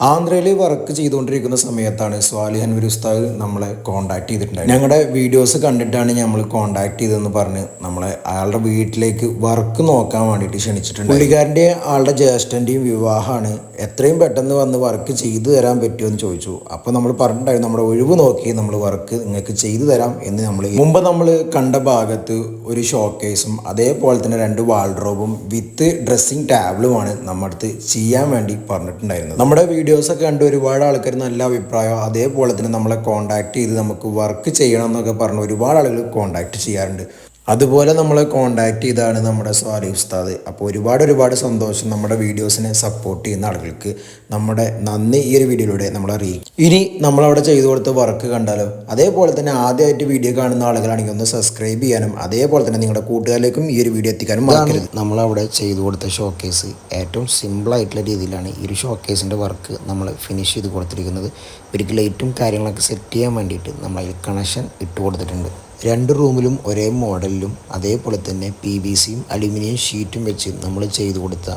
ആന്ധ്രയിൽ വർക്ക് ചെയ്തുകൊണ്ടിരിക്കുന്ന സമയത്താണ് സ്വാലിഹൻ ഒരു ഉസ്താദ് നമ്മളെ കോണ്ടാക്ട് ചെയ്തിട്ടുണ്ടായിരുന്നു ഞങ്ങളുടെ വീഡിയോസ് കണ്ടിട്ടാണ് നമ്മൾ കോണ്ടാക്ട് ചെയ്തതെന്ന് പറഞ്ഞ് നമ്മളെ അയാളുടെ വീട്ടിലേക്ക് വർക്ക് നോക്കാൻ വേണ്ടിയിട്ട് ക്ഷണിച്ചിട്ടുണ്ട് പുള്ളിക്കാരന്റെ ആളുടെ ജ്യേഷ്ഠന്റെയും വിവാഹമാണ് എത്രയും പെട്ടെന്ന് വന്ന് വർക്ക് ചെയ്തു തരാൻ പറ്റുമോ എന്ന് ചോദിച്ചു. അപ്പോൾ നമ്മൾ പറഞ്ഞിട്ടുണ്ടായിരുന്നു നമ്മുടെ ഒഴിവ് നോക്കി നമ്മൾ വർക്ക് നിങ്ങൾക്ക് ചെയ്തു തരാം എന്ന് നമ്മൾ മുമ്പ് നമ്മൾ കണ്ട ഭാഗത്ത് ഒരു ഷോക്കേസും അതേപോലെ തന്നെ രണ്ട് വാൾഡ്രോബും വിത്ത് ഡ്രസ്സിങ് ടാബിളുമാണ് നമ്മടുത്ത് ചെയ്യാൻ വേണ്ടി പറഞ്ഞിട്ടുണ്ടായിരുന്നത്. നമ്മുടെ വീഡിയോസൊക്കെ കണ്ട് ഒരുപാട് ആൾക്കാർ നല്ല അഭിപ്രായം അതേപോലെ തന്നെ നമ്മളെ കോണ്ടാക്ട് ചെയ്ത് നമുക്ക് വർക്ക് ചെയ്യണം എന്നൊക്കെ പറഞ്ഞ് ഒരുപാട് ആളുകൾ കോണ്ടാക്ട് ചെയ്യാറുണ്ട്. അതുപോലെ നമ്മളെ കോണ്ടാക്ട് ചെയ്താണ് നമ്മുടെ സ്വാലി ഉസ്താദ്. അപ്പോൾ ഒരുപാട് ഒരുപാട് സന്തോഷം നമ്മുടെ വീഡിയോസിനെ സപ്പോർട്ട് ചെയ്യുന്ന ആളുകൾക്ക് നമ്മുടെ നന്ദി ഈ ഒരു വീഡിയോയിലൂടെ നമ്മൾ അറിയിക്കും. ഇനി നമ്മളവിടെ ചെയ്തു കൊടുത്ത വർക്ക് കണ്ടാലോ? അതേപോലെ തന്നെ ആദ്യമായിട്ട് വീഡിയോ കാണുന്ന ആളുകളാണെങ്കിൽ ഒന്ന് സബ്സ്ക്രൈബ് ചെയ്യാനും അതേപോലെ തന്നെ നിങ്ങളുടെ കൂട്ടുകാരിലേക്കും ഈ ഒരു വീഡിയോ എത്തിക്കാനും മറക്കരുത്. നമ്മളവിടെ ചെയ്തു കൊടുത്ത ഷോക്കേസ് ഏറ്റവും സിമ്പിളായിട്ടുള്ള രീതിയിലാണ് ഈ ഒരു ഷോക്കേസിന്റെ വർക്ക് നമ്മൾ ഫിനിഷ് ചെയ്ത് കൊടുത്തിരിക്കുന്നത്. ഒരിക്കലും ലൈറ്റും കാര്യങ്ങളൊക്കെ സെറ്റ് ചെയ്യാൻ വേണ്ടിയിട്ട് നമ്മൾ ഈ കണക്ഷൻ ഇട്ട് കൊടുത്തിട്ടുണ്ട്. രണ്ട് റൂമിലും ഒരേ മോഡലിലും അതേപോലെ തന്നെ പി വി സിയും അലുമിനിയം ഷീറ്റും വെച്ച് നമ്മൾ ചെയ്തു കൊടുത്ത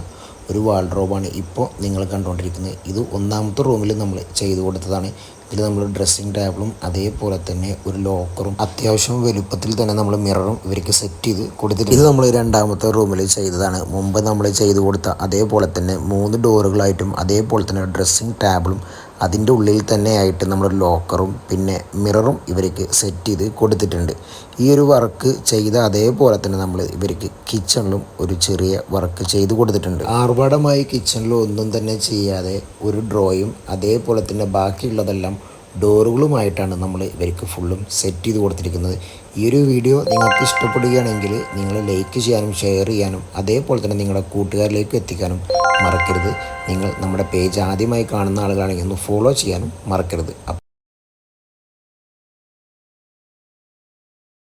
ഒരു വാൾഡ്രോബാണ് ഇപ്പോൾ നിങ്ങൾ കണ്ടുകൊണ്ടിരിക്കുന്നത്. ഇത് ഒന്നാമത്തെ റൂമിൽ നമ്മൾ ചെയ്തു കൊടുത്തതാണ്. ഇതിൽ നമ്മൾ ഡ്രസ്സിങ് ടേബിളും അതേപോലെ തന്നെ ഒരു ലോക്കറും അത്യാവശ്യം വലുപ്പത്തിൽ തന്നെ നമ്മൾ മിററും ഇവർക്ക് സെറ്റ് ചെയ്ത് കൊടുത്തിട്ട് ഇത് നമ്മൾ രണ്ടാമത്തെ റൂമിൽ ചെയ്തതാണ്. മുമ്പ് നമ്മൾ ചെയ്തു കൊടുത്ത അതേപോലെ തന്നെ മൂന്ന് ഡോറുകളായിട്ടും അതേപോലെ തന്നെ ഡ്രസ്സിങ് ടേബിളും അതിന്റെ ഉള്ളിൽ തന്നെയായിട്ട് നമ്മൾ ലോക്കറും പിന്നെ മിററും ഇവർക്ക് സെറ്റ് ചെയ്ത് കൊടുത്തിട്ടുണ്ട്. ഈ ഒരു വർക്ക് ചെയ്ത അതേപോലെ തന്നെ നമ്മൾ ഇവർക്ക് കിച്ചണിലും ഒരു ചെറിയ വർക്ക് ചെയ്ത് കൊടുത്തിട്ടുണ്ട്. ആർഭാടമായി കിച്ചണിൽ ഒന്നും തന്നെ ചെയ്യാതെ ഒരു ഡ്രോയും അതേപോലെ തന്നെ ബാക്കിയുള്ളതെല്ലാം ഡോറുകളുമായിട്ടാണ് നമ്മൾ ഇവർക്ക് ഫുള്ളും സെറ്റ് ചെയ്ത് കൊടുത്തിരിക്കുന്നത്. ഈ ഒരു വീഡിയോ നിങ്ങൾക്ക് ഇഷ്ടപ്പെടുകയാണെങ്കിൽ നിങ്ങൾ ലൈക്ക് ചെയ്യാനും ഷെയർ ചെയ്യാനും അതേപോലെ തന്നെ നിങ്ങളുടെ കൂട്ടുകാരിലേക്ക് എത്തിക്കാനും മറക്കരുത്. നിങ്ങൾ നമ്മുടെ പേജ് ആദ്യമായി കാണുന്ന ആളുകളാണെങ്കിൽ ഒന്ന് ഫോളോ ചെയ്യാനും മറക്കരുത്.